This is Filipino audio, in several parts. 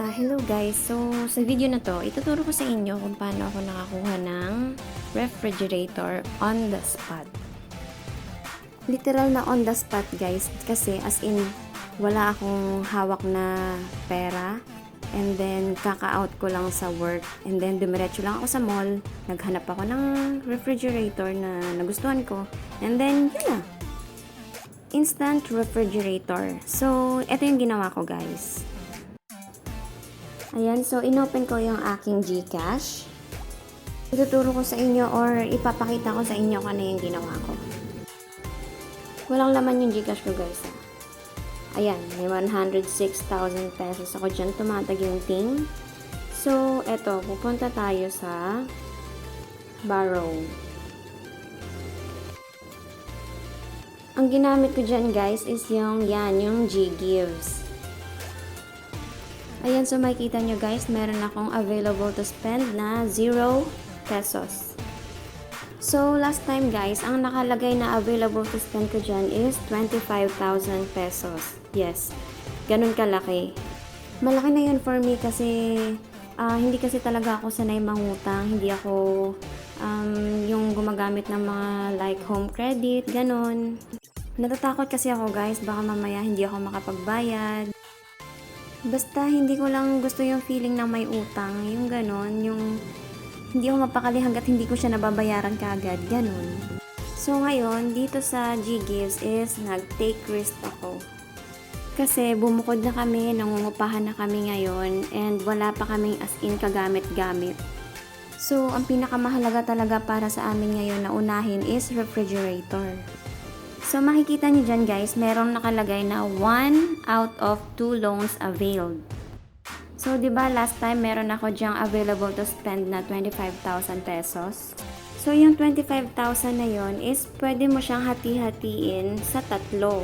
Ah, hello guys. So, sa video na to, ituturo ko sa inyo kung paano ako nakakuha ng refrigerator on the spot. Literal na on the spot guys kasi as in wala akong hawak na pera and then kaka-out ko lang sa work and then dumiretso lang ako sa mall naghanap ako ng refrigerator na nagustuhan ko and then yun na instant refrigerator so ito yung ginawa ko guys Ayan, so inopen ko yung aking Gcash. Ituturo ko sa inyo or ipapakita ko sa inyo kung ano yung ginawa ko. Walang laman yung Gcash ko guys. ah. Ayan, may 106,000 pesos ako dyan tumatag yung ting. So, eto, pupunta tayo sa borrow. Ang ginamit ko dyan guys is yung yan, yung G-Gives. Ayan, so makikita nyo guys, meron akong available to spend na 0 pesos. So, last time guys, ang nakalagay na available to spend ko dyan is 25,000 pesos. Yes, ganun kalaki. Malaki na yun for me kasi ah, hindi kasi talaga ako sanay mangutang. Hindi ako um, yung gumagamit ng mga like home credit, ganun. Natatakot kasi ako guys, baka mamaya hindi ako makapagbayad. Basta hindi ko lang gusto yung feeling ng may utang, yung ganon, yung hindi ako mapakali hanggat hindi ko siya nababayaran kaagad, ganon. So ngayon, dito sa G-Gives is nag-take risk ako. Kasi bumukod na kami, nangungupahan na kami ngayon, and wala pa kaming as in kagamit-gamit. So, ang pinakamahalaga talaga para sa amin ngayon na unahin is refrigerator. So makikita niyo dyan guys, merong nakalagay na 1 out of 2 loans availed. So 'di ba last time meron ako diyang available to spend na 25,000 pesos. So yung 25,000 na yon is pwede mo siyang hati-hatiin sa tatlo.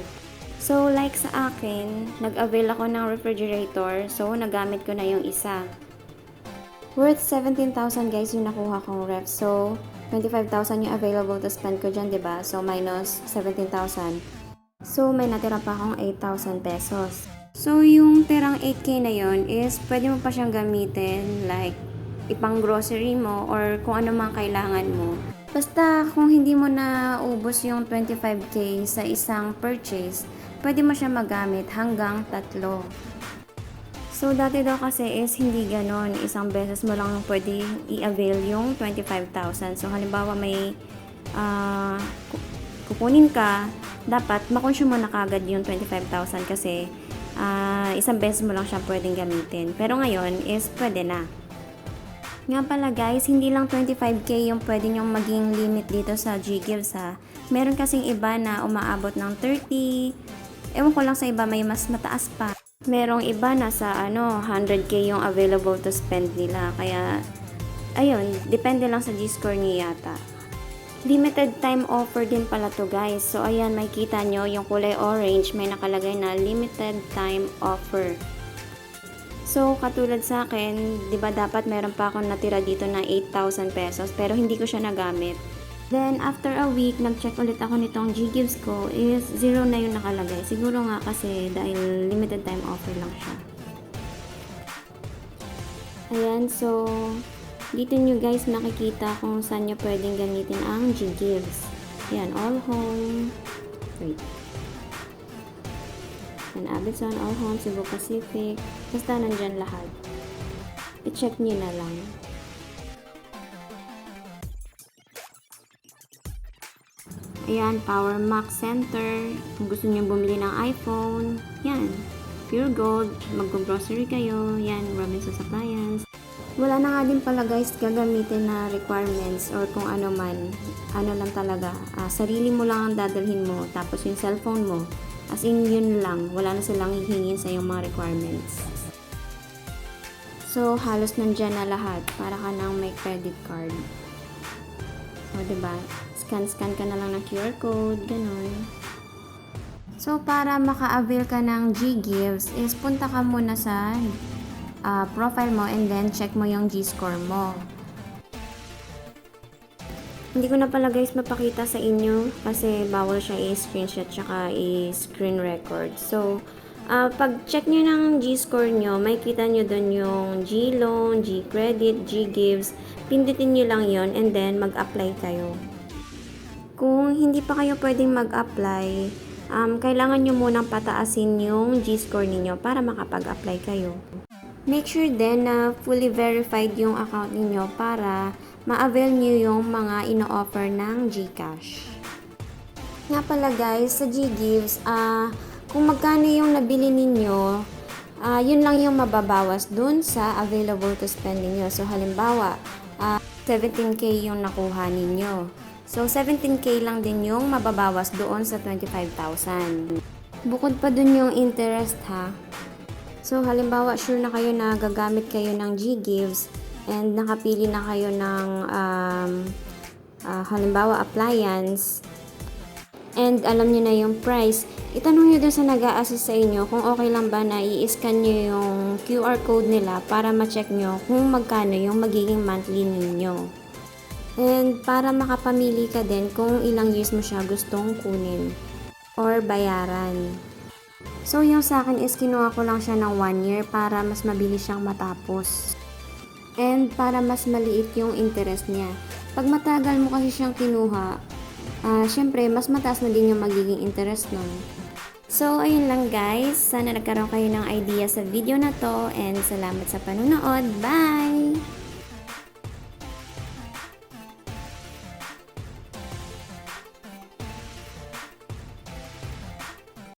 So like sa akin, nag-avail ako ng refrigerator, so nagamit ko na yung isa. Worth 17,000 guys yung nakuha kong ref. So 25,000 yung available to spend ko dyan, ba? So, minus 17,000. So, may natira pa akong 8,000 pesos. So, yung tirang 8K na yon is pwede mo pa siyang gamitin like ipang grocery mo or kung ano mang kailangan mo. Basta kung hindi mo na ubos yung 25K sa isang purchase, pwede mo siya magamit hanggang tatlo. So, dati daw kasi is hindi ganon. Isang beses mo lang pwede i-avail yung 25,000. So, halimbawa may ku- kukunin ka, dapat makonsume mo na kagad yung 25,000 kasi ah, isang beses mo lang siya pwedeng gamitin. Pero ngayon is pwede na. Nga pala guys, hindi lang 25k yung pwede nyong maging limit dito sa Ggives ha. Meron kasing iba na umaabot ng 30. Ewan ko lang sa iba, may mas mataas pa. Merong iba na sa ano, 100k yung available to spend nila. Kaya, ayun, depende lang sa G-score niya yata. Limited time offer din pala to guys. So ayan, makikita nyo yung kulay orange may nakalagay na limited time offer. So, katulad sa akin, 'di ba dapat meron pa akong natira dito na 8,000 pesos pero hindi ko siya nagamit. Then, after a week, nag-check ulit ako nitong G-Gives ko is zero na yung nakalagay. Siguro nga kasi dahil limited time offer lang siya. Ayan, so, dito nyo guys nakikita kung saan nyo pwedeng gamitin ang G-Gives. Ayan, all home. Wait. Ayan, Abidson, all home, Cebu Pacific. Basta nandyan lahat. I-check nyo na lang. Ayan, Power Max Center. Kung gusto niyo bumili ng iPhone, yan. Pure Gold, mag-grocery kayo, yan, Robinson Appliance. Wala na nga din pala guys gagamitin na requirements or kung ano man. Ano lang talaga, ah, sarili mo lang ang dadalhin mo, tapos yung cellphone mo. As in, yun lang. Wala na silang hihingin sa yung mga requirements. So, halos nandyan na lahat para ka nang may credit card. O, diba? Scan-scan ka na lang ng QR code, ganun. So, para maka-avail ka ng G-Gives, is punta ka muna sa ah, profile mo and then check mo yung G-score mo. Hindi ko na pala guys mapakita sa inyo kasi bawal siya i-screenshot tsaka i-screen record. So, Ah, pag check nyo ng G-score nyo, may kita nyo dun yung G-loan, G-credit, G-gives. Pindutin nyo lang yon and then mag-apply kayo. Kung hindi pa kayo pwedeng mag-apply, um, kailangan nyo munang pataasin yung G-score ninyo para makapag-apply kayo. Make sure din na fully verified yung account ninyo para ma-avail nyo yung mga ino-offer ng GCash. Nga pala guys, sa GGives, ah, kung magkano yung nabili ninyo, ah, yun lang yung mababawas dun sa available to spend ninyo. So halimbawa, ah, 17k yung nakuha ninyo. So 17k lang din yung mababawas doon sa 25,000. Bukod pa dun yung interest ha. So halimbawa, sure na kayo na gagamit kayo ng GGives and nakapili na kayo ng um, ah, halimbawa appliance and alam nyo na yung price, itanong nyo dun sa nag assist sa inyo kung okay lang ba na i-scan nyo yung QR code nila para ma-check nyo kung magkano yung magiging monthly ninyo. And para makapamili ka din kung ilang years mo siya gustong kunin or bayaran. So yung sa akin is kinuha ko lang siya ng 1 year para mas mabilis siyang matapos. And para mas maliit yung interest niya. Pag matagal mo kasi siyang kinuha, ah syempre, mas mataas na din yung magiging interest nun. So, ayun lang guys. Sana nagkaroon kayo ng idea sa video na to and salamat sa panunood. Bye!